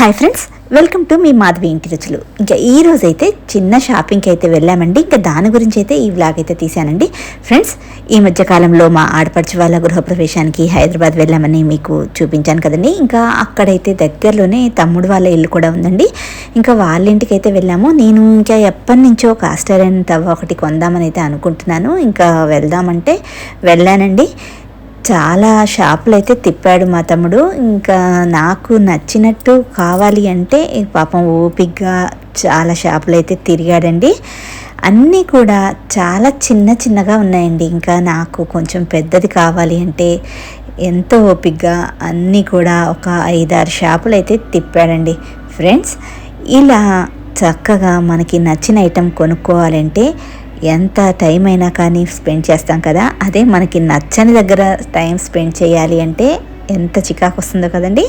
Hi friends welcome to మీ మాధవి ఇంటి రుచులు ఇంకా ఈ రోజు అయితే చిన్న షాపింగ్కి అయితే వెళ్ళామండి. ఇంకా దాని గురించి అయితే ఈ వ్లాగ్ అయితే తీశానండి. ఫ్రెండ్స్ ఈ మధ్యకాలంలో మా ఆడపడుచు వాళ్ళ గృహప్రవేశానికి హైదరాబాద్ వెళ్ళామని మీకు చూపించాను కదండి. ఇంకా అక్కడైతే దగ్గరలోనే తమ్ముడు వాళ్ళ ఇల్లు కూడా ఉందండి. ఇంకా వాళ్ళ ఇంటికి అయితే వెళ్ళాము. నేను ఇంకా ఎప్పటి నుంచో కాస్టర్ అండ్ తవ్వ ఒకటి కొందామని అయితే అనుకుంటున్నాను. ఇంకా వెళ్దామంటే వెళ్ళానండి. చాలా షాపులు అయితే తిప్పాడు మా తమ్ముడు. ఇంకా నాకు నచ్చినట్టు కావాలి అంటే పాపం ఓపిగ్గా చాలా షాపులు అయితే తిరిగాడండి. అన్నీ కూడా చాలా చిన్న చిన్నగా ఉన్నాయండి. ఇంకా నాకు కొంచెం పెద్దది కావాలి అంటే ఎంతో ఓపిగ్గా అన్నీ కూడా ఒక ఐదారు షాపులు అయితే తిప్పాడండి. ఫ్రెండ్స్ ఇలా చక్కగా మనకి నచ్చిన ఐటెం కొనుక్కోవాలంటే ఎంత టైం అయినా కానీ స్పెండ్ చేస్తాం కదా అదే మనకి నచ్చని దగ్గర టైం స్పెండ్ చేయాలి అంటే ఎంత చికాకు వస్తుందో కదండి.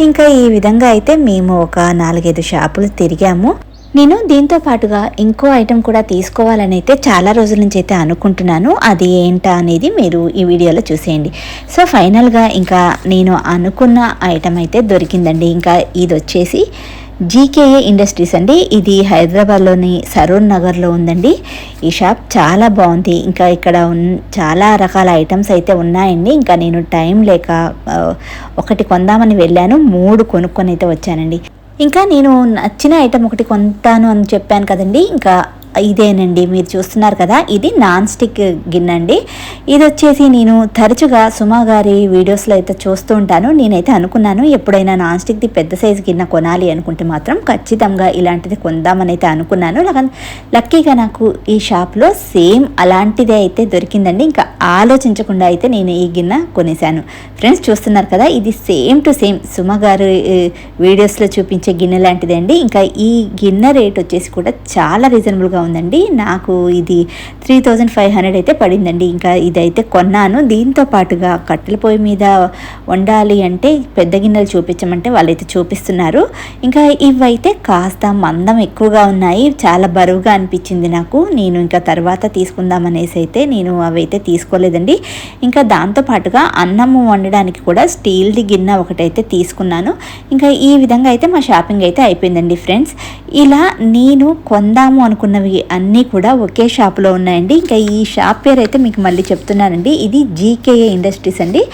ఇంకా ఈ విధంగా అయితే మేము ఒక నాలుగైదు షాపులు తిరిగాము. నేను దీంతో పాటుగా ఇంకో ఐటెం కూడా తీసుకోవాలని అయితే చాలా రోజుల నుంచి అయితే అనుకుంటున్నాను. అది ఏంటా అనేది మీరు ఈ వీడియోలో చూసేయండి. సో ఫైనల్గా ఇంకా నేను అనుకున్న ఐటెం అయితే దొరికిందండి. ఇంకా ఇది వచ్చేసి జీకేఏ ఇండస్ట్రీస్ అండి. ఇది హైదరాబాద్లోని సరూర్ నగర్లో ఉందండి. ఈ షాప్ చాలా బాగుంది. ఇంకా ఇక్కడ చాలా రకాల ఐటమ్స్ అయితే ఉన్నాయండి. ఇంకా నేను టైం లేక ఒకటి కొందామని వెళ్ళాను. మూడు కొనుక్కొని అయితే వచ్చానండి. ఇంకా నేను నచ్చిన ఐటమ్ ఒకటి కొంటాను అని చెప్పాను కదండి. ఇంకా ఇదేనండి మీరు చూస్తున్నారు కదా ఇది నాన్ స్టిక్ గిన్నె అండి ఇది వచ్చేసి నేను తరచుగా సుమా గారి వీడియోస్లో అయితే చూస్తూ ఉంటాను. నేనైతే అనుకున్నాను ఎప్పుడైనా నాన్ స్టిక్ది పెద్ద సైజు గిన్నె కొనాలి అనుకుంటే మాత్రం ఖచ్చితంగా ఇలాంటిది కొందామని అయితే అనుకున్నాను. లక్కీగా నాకు ఈ షాప్లో సేమ్ అలాంటిదే అయితే దొరికిందండి. ఇంకా ఆలోచించకుండా అయితే నేను ఈ గిన్నె కొనేశాను. ఫ్రెండ్స్ చూస్తున్నారు కదా ఇది సేమ్ టు సేమ్ సుమ గారు వీడియోస్లో చూపించే గిన్నె లాంటిదండి ఇంకా ఈ గిన్నె రేట్ వచ్చేసి కూడా చాలా రీజనబుల్గా ఉందండి. నాకు ఇది త్రీ థౌజండ్ ఫైవ్ హండ్రెడ్ అయితే పడిందండి. ఇంకా ఇదైతే కొన్నాను. దీంతో పాటుగా కట్టెల పొయ్యి మీద వండాలి అంటే పెద్ద గిన్నెలు చూపించమంటే వాళ్ళైతే చూపిస్తున్నారు. ఇంకా ఇవైతే కాస్త మందం ఎక్కువగా ఉన్నాయి. చాలా బరువుగా అనిపించింది నాకు. నేను ఇంకా తర్వాత తీసుకుందాం అనేసి అయితే నేను అవైతే తీసుకోలేదండి. ఇంకా దాంతో పాటుగా అన్నము వండడానికి కూడా స్టీల్ది గిన్నె ఒకటైతే తీసుకున్నాను. ఇంకా ఈ విధంగా అయితే మా షాపింగ్ అయితే అయిపోయిందండి ఫ్రెండ్స్. ఇలా నేను కొందాము అనుకున్నవి అన్నీ కూడా ఒకే షాప్లో ఉన్నాయండి. ఇంకా ఈ షాప్ పేరు అయితే మీకు మళ్ళీ చెప్తున్నానండి. ఇది జీకేఏ ఇండస్ట్రీస్ అండి.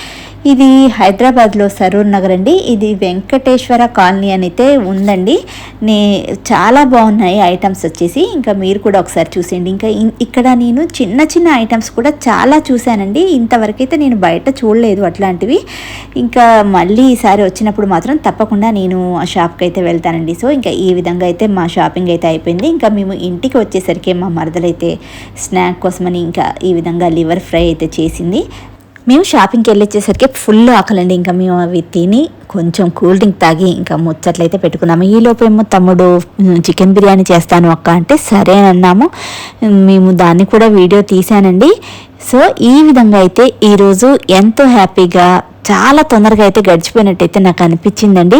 ఇది హైదరాబాద్లో సరూర్ నగర్ అండి. ఇది వెంకటేశ్వర కాలనీ అని అయితే ఉందండి. నే చాలా బాగున్నాయి ఐటమ్స్ వచ్చేసి. ఇంకా మీరు కూడా ఒకసారి చూసేయండి. ఇంకా ఇక్కడ నేను చిన్న చిన్న ఐటమ్స్ కూడా చాలా చూశానండి. ఇంతవరకు అయితే నేను బయట చూడలేదు అట్లాంటివి. ఇంకా మళ్ళీ ఈసారి వచ్చినప్పుడు మాత్రం తప్పకుండా నేను ఆ షాప్కి అయితే వెళ్తానండి. సో ఇంకా ఈ విధంగా అయితే మా షాపింగ్ అయితే అయిపోయింది. ఇంకా మేము ఇంటికి వచ్చేసరికి మా మరదలైతే స్నాక్ కోసమని ఇంకా ఈ విధంగా లివర్ ఫ్రై అయితే చేసింది. మేము షాపింగ్కి వెళ్ళొచ్చేసరికి ఫుల్ ఆకలండి. ఇంకా మేము అవి తిని కొంచెం కూల్ డ్రింక్ తాగి ఇంకా ముచ్చట్లయితే పెట్టుకున్నాము. ఈ లోపేమో తమ్ముడు చికెన్ బిర్యానీ చేస్తాను అక్క అంటే సరే అన్నాము. మేము దాన్ని కూడా వీడియో తీశానండి. సో ఈ విధంగా అయితే ఈరోజు ఎంతో హ్యాపీగా చాలా తొందరగా అయితే గడిచిపోయినట్టయితే నాకు అనిపించిందండి.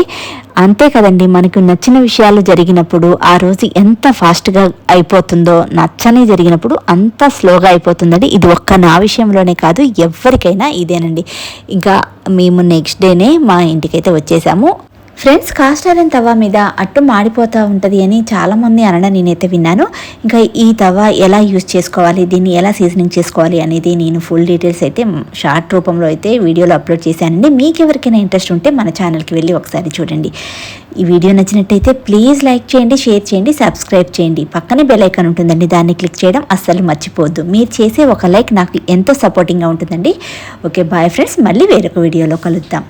అంతే కదండి మనకు నచ్చిన విషయాలు జరిగినప్పుడు ఆ రోజు ఎంత ఫాస్ట్గా అయిపోతుందో నచ్చని జరిగినప్పుడు అంత స్లోగా అయిపోతుందండి. ఇది ఒక్క నా విషయంలోనే కాదు ఎవరికైనా ఇదేనండి. ఇంకా మేము నెక్స్ట్ డేనే మా ఇంటికైతే వచ్చేసాము. ఫ్రెండ్స్ కాస్ట్ ఐరన్ తవా మీద అట్టు మాడిపోతూ ఉంటుంది అని చాలామంది అనడం నేనైతే విన్నాను. ఇంకా ఈ తవా ఎలా యూజ్ చేసుకోవాలి దీన్ని ఎలా సీజనింగ్ చేసుకోవాలి అనేది నేను ఫుల్ డీటెయిల్స్ అయితే షార్ట్ రూపంలో అయితే వీడియోలో అప్లోడ్ చేశానండి. మీకు ఎవరికైనా ఇంట్రెస్ట్ ఉంటే మన ఛానల్కి వెళ్ళి ఒకసారి చూడండి. ఈ వీడియో నచ్చినట్టయితే ప్లీజ్ లైక్ చేయండి షేర్ చేయండి సబ్స్క్రైబ్ చేయండి. పక్కనే బెల్ ఐకాన్ ఉంటుందండి దాన్ని క్లిక్ చేయడం అస్సలు మర్చిపోవద్దు. మీరు చేసే ఒక లైక్ నాకు ఎంతో సపోర్టింగ్గా ఉంటుందండి. ఓకే బాయ్ ఫ్రెండ్స్ మళ్ళీ వేరొక వీడియోలో కలుద్దాం.